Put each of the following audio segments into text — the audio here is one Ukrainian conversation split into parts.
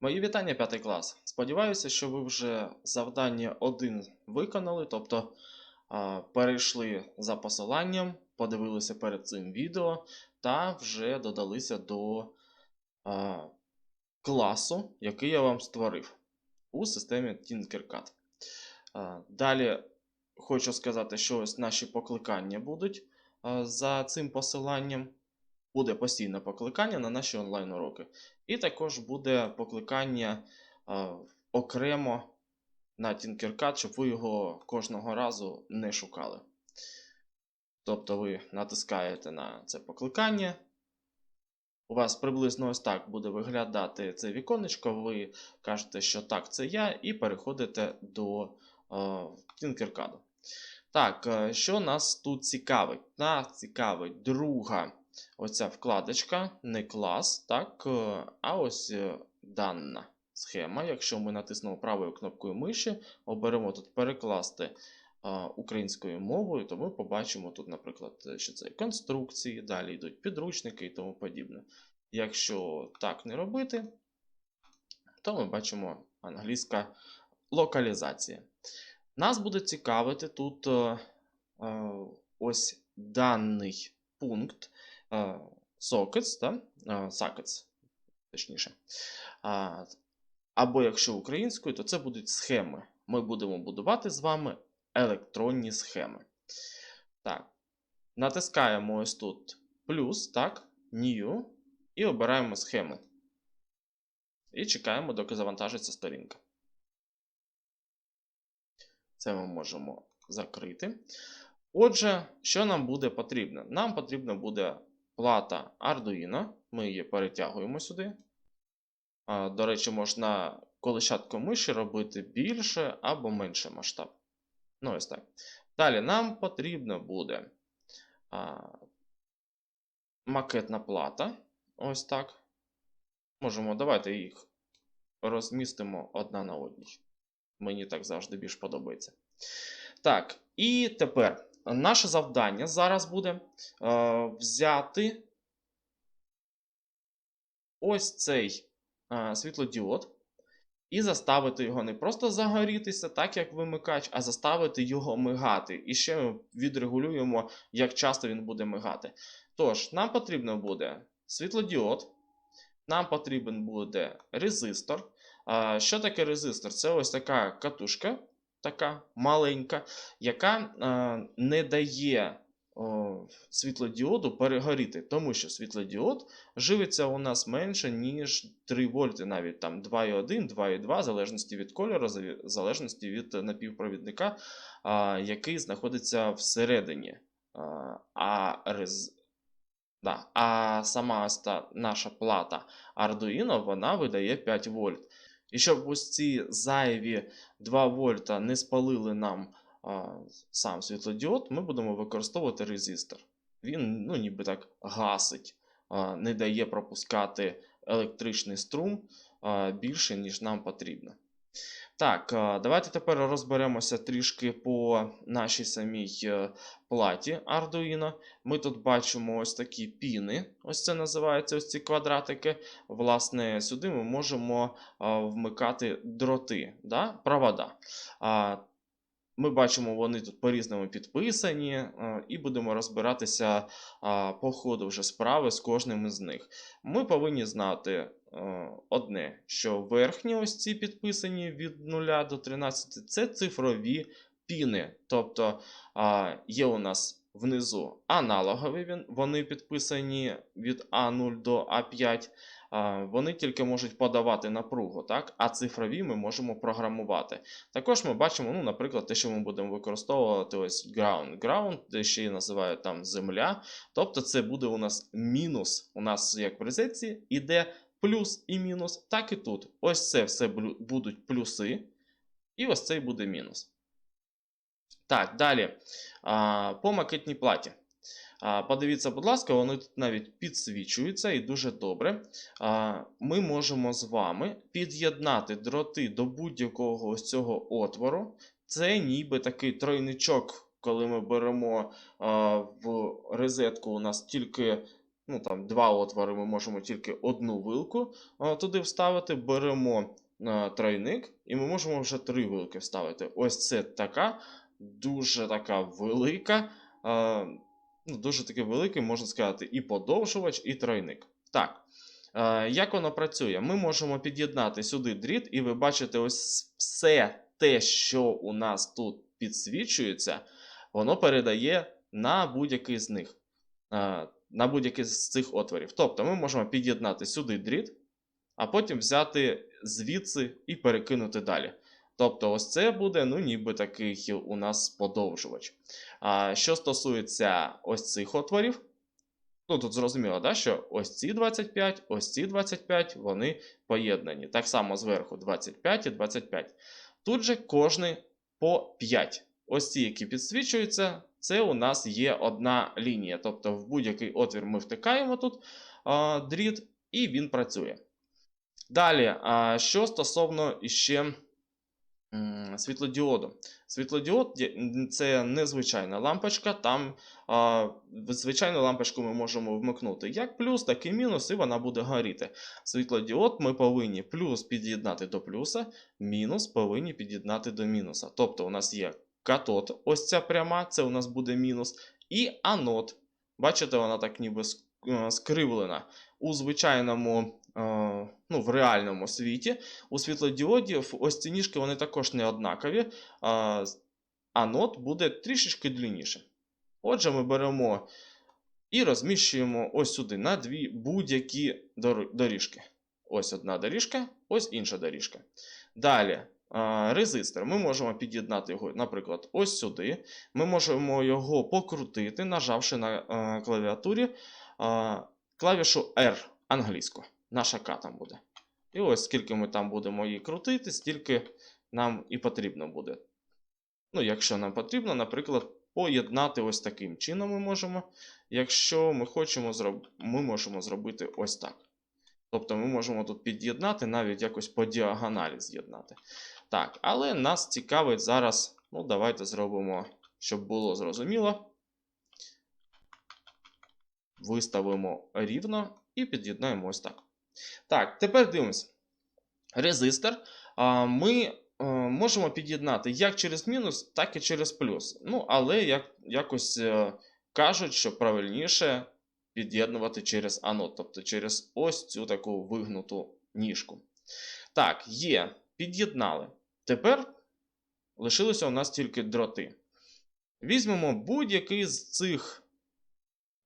Мої вітання, п'ятий клас. Сподіваюся, що ви вже завдання 1 виконали, тобто перейшли за посиланням, подивилися перед цим відео та вже додалися до класу, який я вам створив у системі Tinkercad. Далі хочу сказати, що ось наші покликання будуть за цим посиланням. Буде постійне покликання на наші онлайн-уроки. І також буде покликання а, окремо на Tinkercad, щоб ви його кожного разу не шукали. Тобто ви натискаєте на це покликання. У вас приблизно ось так буде виглядати це віконечко. Ви кажете, що так, це я, і переходите до е, Tinkercad. Так, е, що нас тут цікавить? Нас цікавить друга оця вкладочка, не клас, так, е, а ось е, дана схема. Якщо ми натиснемо правою кнопкою миші, оберемо тут перекласти е, українською мовою, то ми побачимо тут, наприклад, що це конструкції, далі йдуть підручники і тому подібне. Якщо так не робити, то ми бачимо англійська локалізація. Нас буде цікавити тут ось даний пункт sockets, да? е, sockets, точніше. Або якщо українською, то це будуть схеми. Ми будемо будувати з вами електронні схеми. Так. Натискаємо ось тут плюс, так, New, і обираємо схеми. І чекаємо, доки завантажиться сторінка. Це ми можемо закрити. Отже, що нам буде потрібно? Нам потрібна буде плата Arduino. Ми її перетягуємо сюди. До речі, можна колищатком миші робити більше або менше масштаб. Ну, ось так. Далі нам потрібна буде а, макетна плата. Ось так. Можемо, давайте їх розмістимо одна на одній. Мені так завжди більш подобається. Так, і тепер наше завдання зараз буде е, взяти ось цей е, світлодіод і заставити його не просто загорітися, так як вимикач, а заставити його мигати. І ще ми відрегулюємо, як часто він буде мигати. Тож, нам потрібно буде світлодіод, нам потрібен буде резистор. А, Що таке резистор? Це ось така катушка, така маленька, яка е, не дає світлодіоду перегоріти, тому що світлодіод живиться у нас менше, ніж 3 вольти, навіть там 2,1, 2,2, в залежності від кольору, в залежності від напівпровідника, який знаходиться всередині. А, рез... да. а сама наша плата Arduino вона видає 5 вольт. І щоб ось ці зайві 2 вольта не спалили нам а, сам світлодіод, ми будемо використовувати резистор. Він ну, ніби так гасить, а, не дає пропускати електричний струм а, більше, ніж нам потрібно. Так, давайте тепер розберемося трішки по нашій самій е, платі Arduino. Ми тут бачимо ось такі піни, ось це називається ось ці квадратики. Власне, сюди ми можемо вмикати дроти, да? провода. Ми бачимо, вони тут по-різному підписані, і будемо розбиратися по ходу вже справи з кожним із них. Ми повинні знати одне, що верхні ось ці підписані від 0 до 13 це цифрові піни. Тобто є у нас внизу аналогові, він- вони підписані від А0 до А5. Вони тільки можуть подавати напругу, так? а цифрові ми можемо програмувати. Також ми бачимо, ну, наприклад, те, що ми будемо використовувати ось ground. Ground, ще й називають там земля. Тобто це буде у нас мінус. У нас, як в розетці, іде плюс і мінус, так і тут. Ось це все будуть плюси, і ось цей буде мінус. Так, далі. А, по макетній платі. А, подивіться, будь ласка, вони тут навіть підсвічуються і дуже добре. А, ми можемо з вами під'єднати дроти до будь-якого ось цього отвору. Це ніби такий тройничок, коли ми беремо а, в розетку, у нас тільки ну там два отвори, ми можемо тільки одну вилку а, туди вставити. Беремо тройник, і ми можемо вже три вилки вставити. Ось це така дуже така велика, ну, дуже такий великий, можна сказати, і подовжувач, і тройник. Так. Е, Як воно працює? Ми можемо під'єднати сюди дріт, і ви бачите, ось все те, що у нас тут підсвічується, воно передає на будь-який з них, е, на будь-який з цих отворів. Тобто ми можемо під'єднати сюди дріт, а потім взяти звідси і перекинути далі. Тобто, ось це буде, ну, ніби такий у нас подовжувач. А що стосується ось цих отворів, Ну, тут зрозуміло, да, що ось ці 25, ось ці 25, вони поєднані. Так само зверху 25 і 25. Тут же кожний по 5. Ось ці, які підсвічуються, це у нас є одна лінія. Тобто в будь-який отвір ми втикаємо тут а, дріт, і він працює. Далі, а, що стосовно іще світлодіоду. Світлодіод це незвичайна лампочка. Там звичайну лампочку ми можемо вмикнути як плюс, так і мінус, і вона буде горіти. Світлодіод ми повинні плюс під'єднати до плюса, мінус повинні під'єднати до мінуса. Тобто у нас є катод, ось ця пряма, це у нас буде мінус, і анод. Бачите, вона так ніби е, скривлена. У звичайному, ну, в реальному світі, у світлодіодів ось ці ніжки вони також не однакові. а, Анод буде трішечки длинніше. Отже, ми беремо і розміщуємо ось сюди на дві будь-які доріжки. Ось одна доріжка, ось інша доріжка. Далі. а, Резистор. Ми можемо під'єднати його, наприклад, ось сюди. Ми можемо його покрутити, нажавши на е, клавіатурі клавішу R англійську. Наша К там буде. І ось скільки ми там будемо її крутити, стільки нам і потрібно буде. Ну, якщо нам потрібно, наприклад, поєднати ось таким чином ми можемо. Якщо ми хочемо зроб... ми можемо зробити ось так. Тобто ми можемо тут під'єднати, навіть якось по діагоналі з'єднати. Так, але нас цікавить зараз. Ну, давайте зробимо, щоб було зрозуміло. Виставимо рівно і під'єднаємо ось так. Так, тепер дивимося. Резистор ми е, можемо під'єднати як через мінус, так і через плюс. Ну, але як, якось е, кажуть, що правильніше під'єднувати через анод, тобто через ось цю таку вигнуту ніжку. Так, є, під'єднали. Тепер лишилося у нас тільки дроти. Візьмемо будь-який з цих,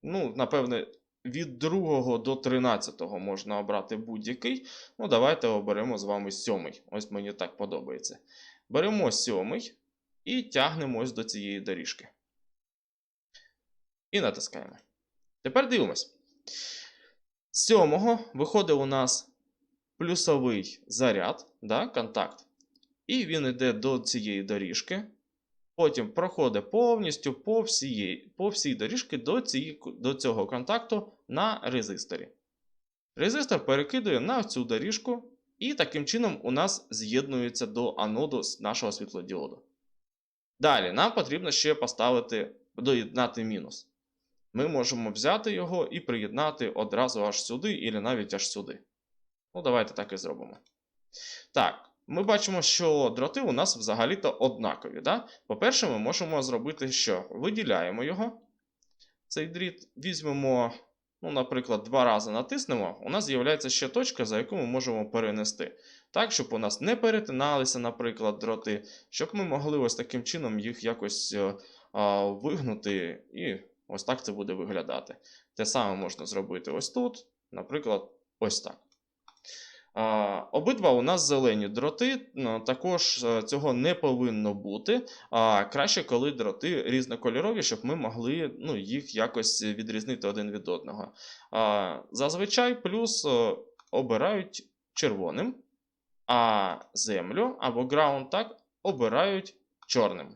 ну, напевне, від 2 до 13 можна обрати будь-який. Ну, давайте оберемо з вами сьомий. Ось мені так подобається. Беремо сьомий і тягнемо ось до цієї доріжки. І натискаємо. Тепер дивимось. З сьомого виходить у нас плюсовий заряд, да, контакт. І він йде до цієї доріжки. Потім проходить повністю по всій, по всій доріжці до, цієї, до цього контакту на резисторі. Резистор перекидує на цю доріжку, і таким чином у нас з'єднується до аноду з нашого світлодіоду. Далі нам потрібно ще поставити, доєднати мінус. Ми можемо взяти його і приєднати одразу аж сюди, і навіть аж сюди. Ну, давайте так і зробимо. Так, ми бачимо, що дроти у нас взагалі-то однакові. Да? По-перше, ми можемо зробити що? Виділяємо його. Цей дріт візьмемо, ну, наприклад, два рази натиснемо. У нас з'являється ще точка, за яку ми можемо перенести. Так, щоб у нас не перетиналися, наприклад, дроти, щоб ми могли ось таким чином їх якось е, а, вигнути, і ось так це буде виглядати. Те саме можна зробити ось тут, наприклад, ось так. Обидва у нас зелені дроти, також е, цього не повинно бути. Краще, коли дроти різнокольорові, щоб ми могли ну, їх якось відрізнити один від одного. Зазвичай плюс е, обирають червоним, а землю або ground так обирають чорним.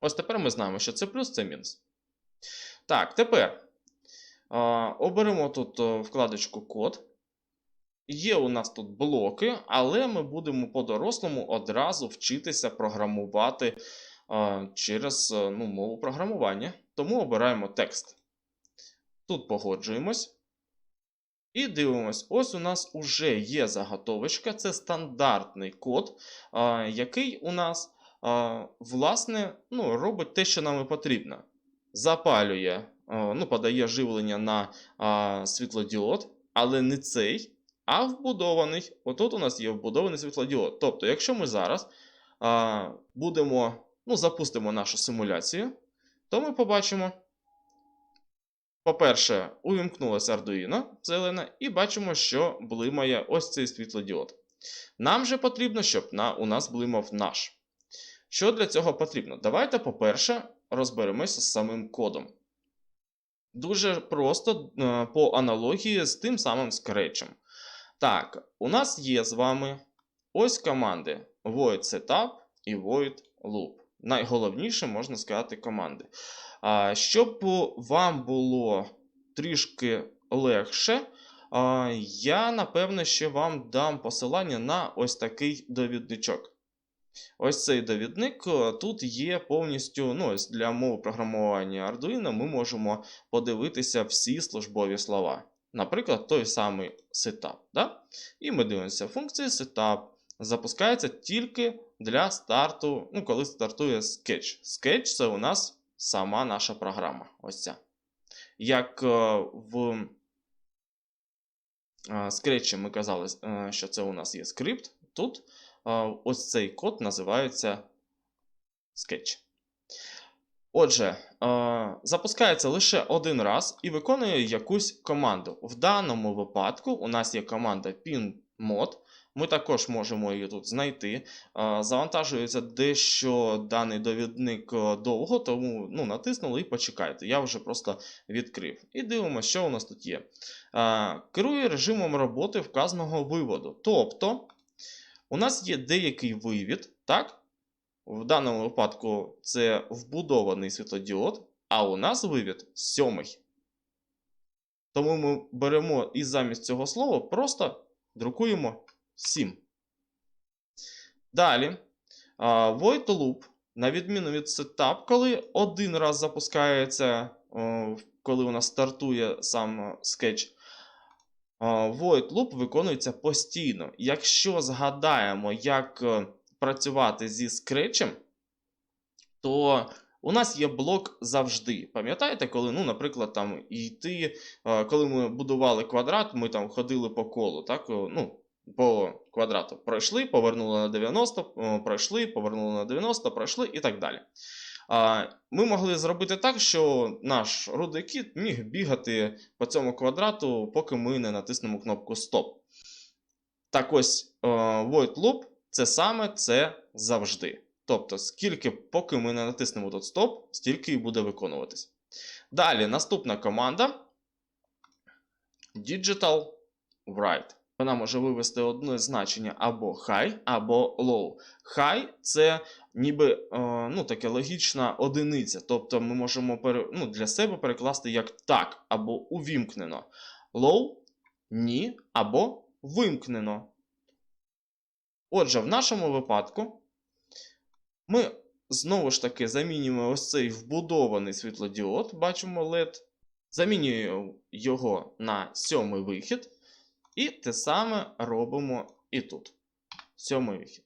Ось тепер ми знаємо, що це плюс, це мінус. Так, тепер а, оберемо тут е, вкладочку код. Є у нас тут блоки, але ми будемо по-дорослому одразу вчитися програмувати а, через е, ну, мову програмування. Тому обираємо текст. Тут погоджуємось. І дивимось, ось у нас уже є заготовочка, це стандартний код, а, який у нас, а, власне, ну, робить те, що нам і потрібно. Запалює, а, ну, подає живлення на а, світлодіод, але не цей, а вбудований. Отут у нас є вбудований світлодіод. Тобто, якщо ми зараз а, будемо, ну, запустимо нашу симуляцію, то ми побачимо. По-перше, увімкнулася Arduino зелена, і бачимо, що блимає ось цей світлодіод. Нам же потрібно, щоб на, у нас блимав наш. Що для цього потрібно? Давайте, по-перше, розберемося з самим кодом. Дуже просто е, по аналогії з тим самим скретчем. Так, у нас є з вами ось команди void setup і void loop. Найголовніше, можна сказати, команди. Щоб вам було трішки легше, я напевне ще вам дам посилання на ось такий довідничок. Ось цей довідник е, тут є повністю ну, ось для мови програмування Arduino ми можемо подивитися всі службові слова. Наприклад, той самий setup. Да? І ми дивимося, функція setup запускається тільки для старту, ну, коли стартує Sketch. Sketch це у нас сама наша програма. Ось ця. Як е, в е, ми казали, е, що це у нас є скрипт, тут ось цей код називається Sketch. Отже, е, запускається лише один раз і виконує якусь команду. В даному випадку у нас є команда pinmod. Ми також можемо її тут знайти. Е, Завантажується дещо даний довідник е, довго, тому ну, натиснули і почекайте. Я вже просто відкрив. І дивимося, що у нас тут є. Керує режимом роботи вказаного виводу. Тобто, у нас є деякий вивід, так? В даному випадку це вбудований світлодіод, а у нас вивід сьомий. Тому ми беремо і замість цього слова просто друкуємо 7. Далі, void loop, на відміну від setup, коли один раз запускається, коли у нас стартує сам е, скетч, а, void loop виконується постійно. Якщо згадаємо, як е, працювати зі скретчем, то у нас є блок завжди. Пам'ятаєте, коли, ну, наприклад, там йти, е, коли ми будували квадрат, ми там ходили по колу, так? Ну, по квадрату пройшли, повернули на 90, пройшли, повернули на 90, пройшли і так далі. Ми могли зробити так, що наш рудий кіт міг бігати по цьому квадрату, поки ми не натиснемо кнопку Стоп. Так ось е, void loop це саме це завжди. Тобто, скільки, поки ми не натиснемо тут стоп, стільки і буде виконуватись. Далі, наступна команда Digital Write. Вона може вивести одне значення або high, або low. High це ніби е, ну, таке логічна одиниця. Тобто ми можемо пере, ну, для себе перекласти як так, або увімкнено. Low ні, або вимкнено. Отже, в нашому випадку ми знову ж таки замінюємо ось цей вбудований світлодіод, бачимо LED, замінюємо його на сьомий вихід. І те саме робимо і тут. Сьомий вихід.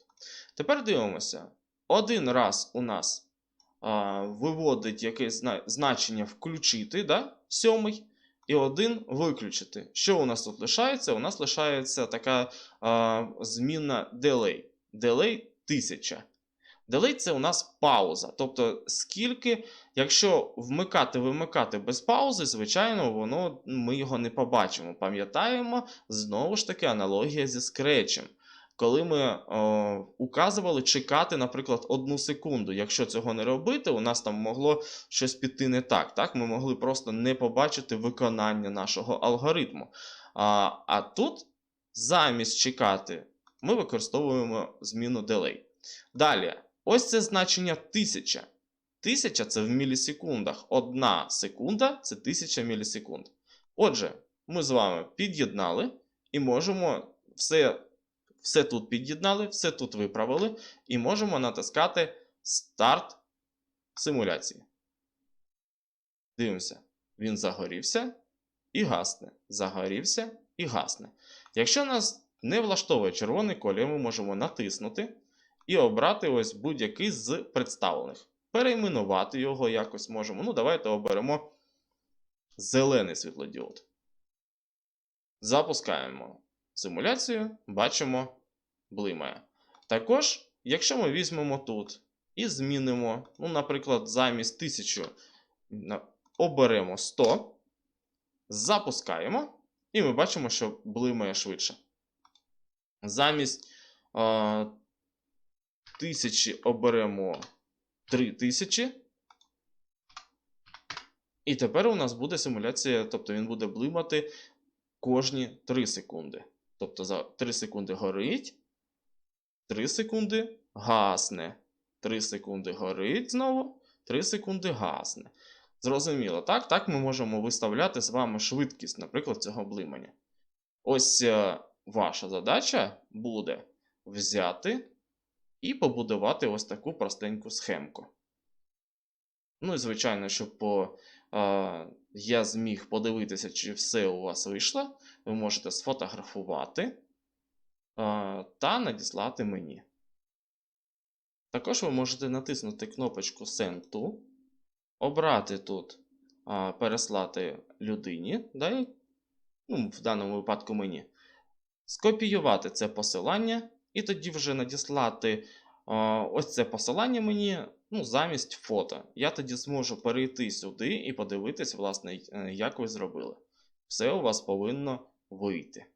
Тепер дивимося. Один раз у нас а, виводить якесь значення включити, да? сьомий, і один виключити. Що у нас тут лишається? У нас лишається така а, змінна delay. Delay 1000. Delay це у нас пауза. Тобто, скільки, якщо вмикати, вимикати без паузи, звичайно, воно, ми його не побачимо. Пам'ятаємо, знову ж таки, аналогія зі скретчем. Коли ми о, указували чекати, наприклад, одну секунду. Якщо цього не робити, у нас там могло щось піти не так. так? Ми могли просто не побачити виконання нашого алгоритму. А, а тут замість чекати, ми використовуємо зміну delay. Далі, ось це значення 1000. 1000 це в мілісекундах. Одна секунда це 1000 мілісекунд. Отже, ми з вами під'єднали і можемо все, все тут під'єднали, все тут виправили, і можемо натискати старт симуляції. Дивимося, він загорівся і гасне. Загорівся і гасне. Якщо нас не влаштовує червоний колір, ми можемо натиснути і обрати ось будь-який з представлених. Перейменувати його якось можемо. Ну, давайте оберемо зелений світлодіод. Запускаємо симуляцію, бачимо, блимає. Також, якщо ми візьмемо тут і змінимо, ну, наприклад, замість 1000 оберемо 100, запускаємо, і ми бачимо, що блимає швидше. Замість е, 1000 оберемо 3000. І тепер у нас буде симуляція, тобто він буде блимати кожні 3 секунди. Тобто за 3 секунди горить, 3 секунди гасне. 3 секунди горить знову, 3 секунди гасне. Зрозуміло, так? Так ми можемо виставляти з вами швидкість, наприклад, цього блимання. Ось е, ваша задача буде взяти і побудувати ось таку простеньку схемку. Ну і звичайно, щоб по, я зміг подивитися, чи все у вас вийшло, ви можете сфотографувати та надіслати мені. Також ви можете натиснути кнопочку Send to, обрати тут переслати людині, да, ну, в даному випадку мені, скопіювати це посилання, і тоді вже надіслати ось це посилання мені ну, замість фото. Я тоді зможу перейти сюди і подивитись, власне, е, як ви зробили. Все у вас повинно вийти.